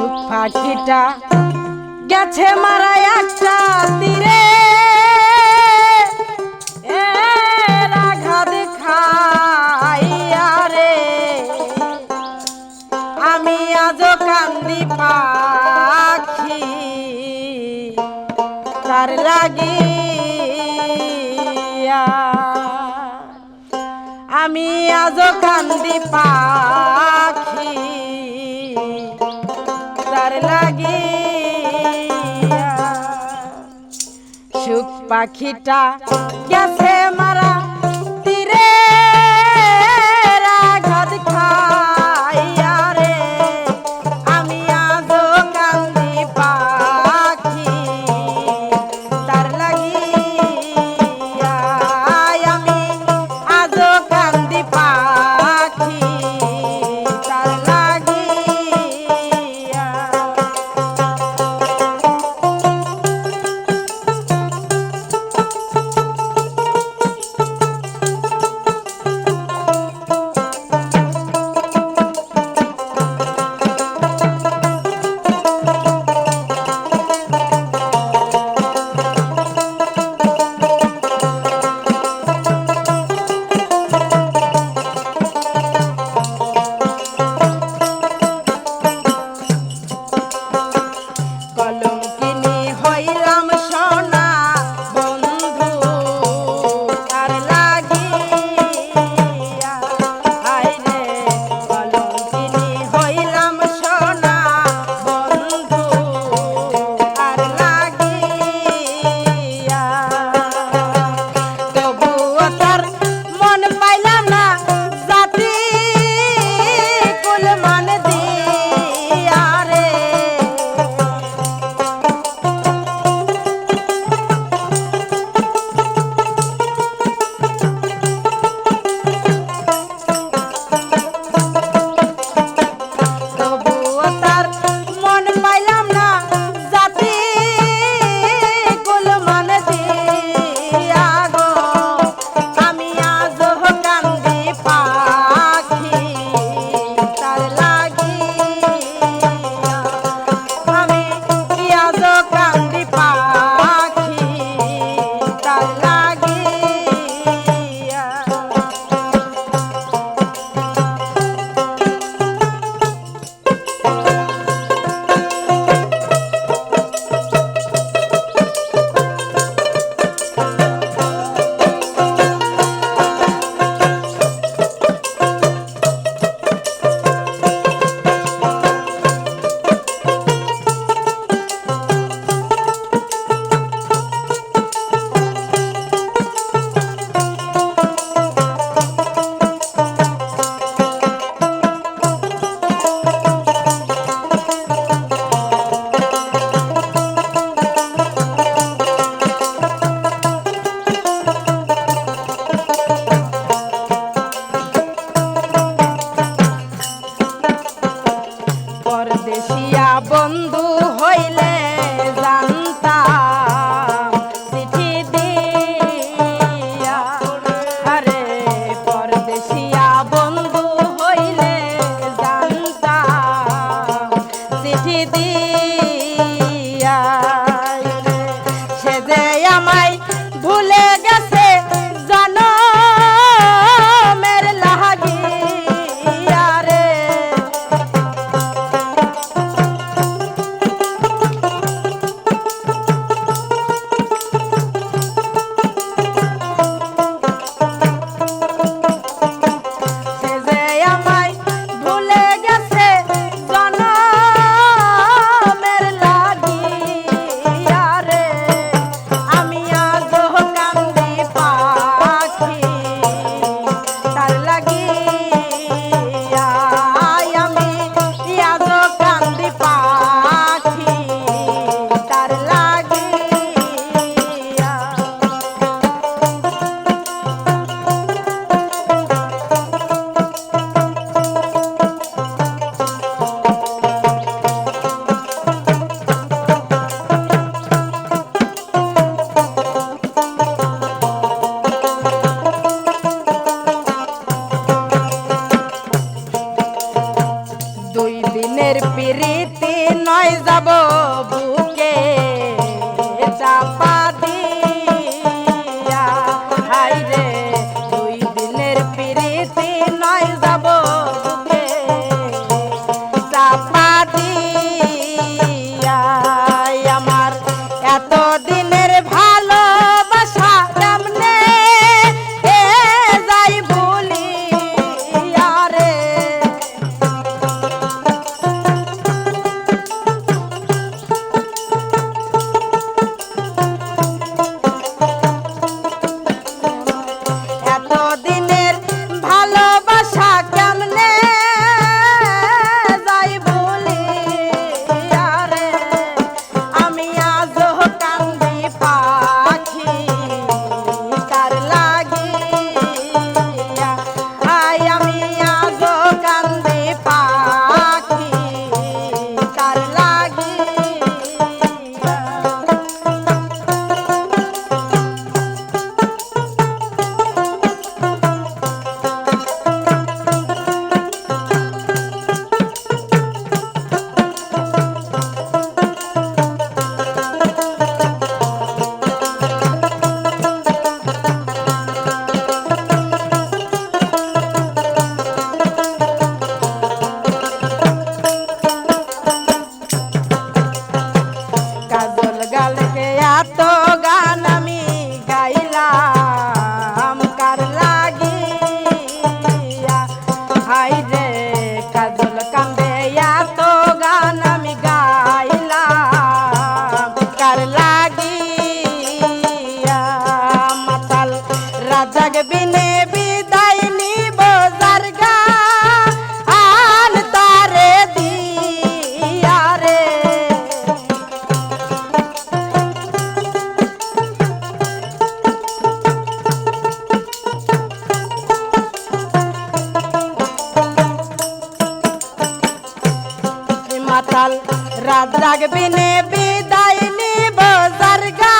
ইচ্ছুক পাখিটা গেছে মারা একটা তীরে। রে। আমি আজ পাখি। তার আমি কান্দি পাখি। তোমার লাগে সুখ পাখিটা কেসে তোদের পিরিতে নয় যাব ভুল রাত রাগবিনে বিদায় নিব জারগা